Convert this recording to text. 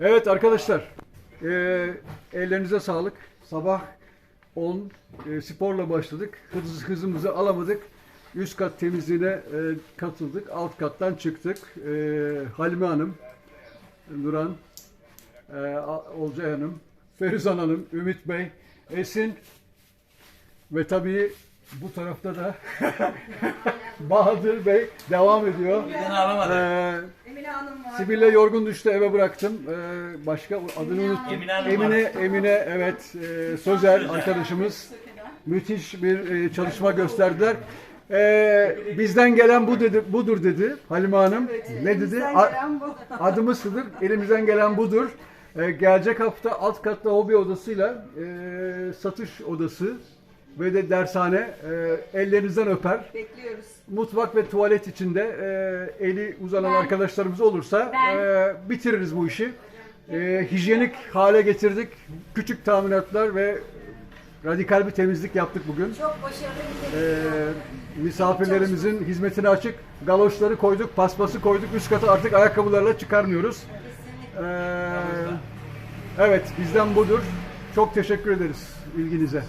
Evet arkadaşlar, eee, ellerinize sağlık. Sabah 10 eee, sporla başladık. Hız, hızımızı alamadık. Üst kat temizliğine eee, katıldık. Alt kattan çıktık. Eee, Halime Hanım, Nuran, A- Olcay Hanım, Feruzan Hanım, Ümit Bey, Esin ve tabii bu tarafta da Bahadır Bey devam ediyor. Birden Sibel'le yorgun düştü eve bıraktım. Ee, başka adını unuttum. Emine Hanım Emine, var. Emine evet e, Sözer arkadaşımız müthiş bir e, çalışma gösterdiler. Ee, bizden gelen bu dedi, budur dedi Halime Hanım. ne dedi? Elimizden A- gelen bu. Adımızdır. Elimizden gelen budur. Ee, gelecek hafta alt katta hobi odasıyla e, satış odası ve de dershane e, ellerinizden öper. Bekliyoruz. Mutfak ve tuvalet içinde e, eli uzanan arkadaşlarımız olursa e, bitiririz bu işi. E, hijyenik hale getirdik. Küçük tahminatlar ve radikal bir temizlik yaptık bugün. Çok başarılı bir E, temizlik misafirlerimizin hizmetine açık. Galoşları koyduk, paspası koyduk. Üst kata artık ayakkabılarla çıkarmıyoruz. E, evet, bizden budur. Çok teşekkür ederiz ilginize.